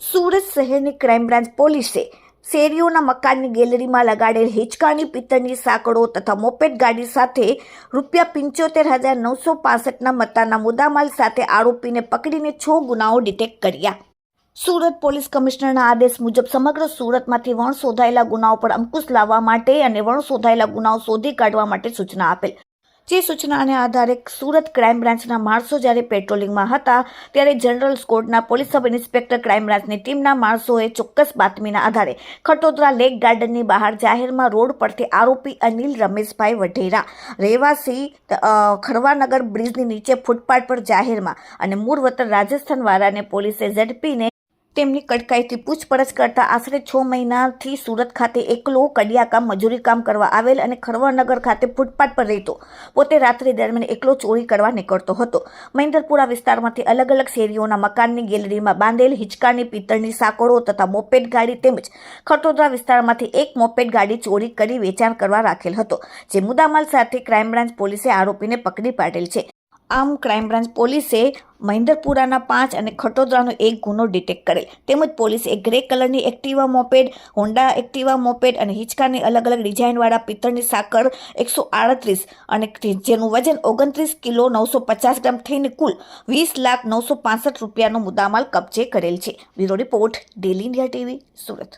સુરત શહેરની crime branch પોલીસે શેરીઓના મકાનની ગેલેરીમાં લગાડેલ હિંચકાની પિત્તળની સાંકળો તથા મોપેડ ગાડી સાથે રૂપિયા પંચોતેર હજાર નવસો પાસઠના મતાના મુદ્દામાલ સાથે આરોપીને પકડીને છ ગુનાઓ ડિટેક્ટ કર્યા. સુરત પોલીસ કમિશનરના આદેશ મુજબ સમગ્ર સુરતમાંથી વણ શોધાયેલા ગુનાઓ પર અંકુશ લાવવા માટે અને વણ શોધાયેલા ગુનાઓ શોધી કાઢવા માટે સૂચના આપેલ. જે સૂચનાને આધારે સુરત ક્રાઇમ બ્રાન્ચના માણસો જ્યારે પેટ્રોલિંગમાં હતા, ત્યારે જનરલ સ્કોડના પોલીસ સબ ઇન્સ્પેક્ટર ક્રાઇમ બ્રાન્ચની ટીમના માણસોએ ચોક્કસ બાતમીના આધારે ખટોદરા લેક ગાર્ડનની બહાર જાહેરમાં રોડ પરથી આરોપી અનિલ રમેશભાઈ વઢેરા, રહેવાસી ખરવાનગર બ્રિજની નીચે ફૂટપાથ પર જાહેરમાં અને મૂળ વતન રાજસ્થાનવાળાને પોલીસે ઝડપીને તેમની કડકાઈથી પૂછપરછ કરતા આશરે છ મહિનાથી સુરત ખાતે એકલો કડિયાકામ મજૂરી કામ કરવા આવેલ અને ખરવાનગર ખાતે ફૂટપાથ પર રહેતો. પોતે રાત્રિ દરમિયાન એકલો ચોરી કરવા નીકળતો હતો. મહેન્દ્રપુરા વિસ્તારમાંથી અલગ અલગ શેરીઓના મકાનની ગેલેરીમાં બાંધેલ હિંચકાની પિત્તળની સાંકળો તથા મોપેડ ગાડી તેમજ ખટોદરા વિસ્તારમાંથી એક મોપેડ ગાડી ચોરી કરી વેચાણ કરવા રાખેલ હતો, જે મુદ્દામાલ સાથે ક્રાઇમ બ્રાન્ચ પોલીસે આરોપીને પકડી પાડેલ છે. આમ ક્રાઇમ બ્રાન્ચ પોલીસે મહિન્દરપુરાના પાંચ અને ખટોદરાનો એક ગુનો ડિટેક્ટ કરેલ. તેમજ પોલીસે ગ્રે કલરની Activa moped Honda Activa moped અને હિંચકાની અલગ અલગ ડિઝાઇનવાળા પિત્તળની સાકર એકસો આડત્રીસ અને જેનું વજન ઓગણત્રીસ કિલો નવસો પચાસ ગ્રામ થઈને કુલ વીસ લાખ નવસો પાસઠ રૂપિયાનો મુદ્દામાલ કબજે કરેલ છે. Bureau report, daily India TV, Surat.